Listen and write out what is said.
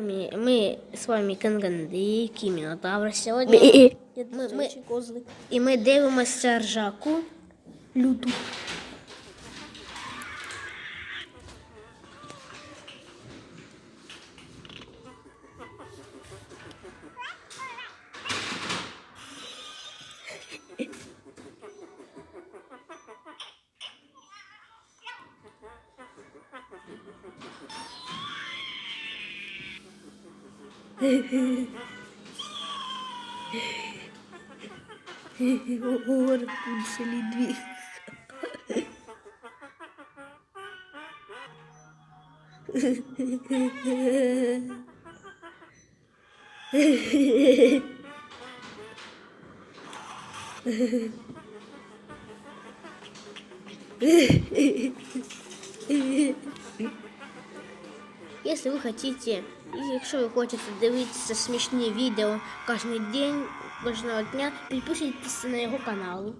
Ми, ми з вами Канганди, Кімінотавр сьогодні. Я Ми- ми, ми- козлик. І ми дивимося ржаку. Люту. Ого, Рапунцель дві. Якщо ви хочете, якщо ви хочете дивитися смішні відео кожен день, кожного дня, підписуйтесь на його канал.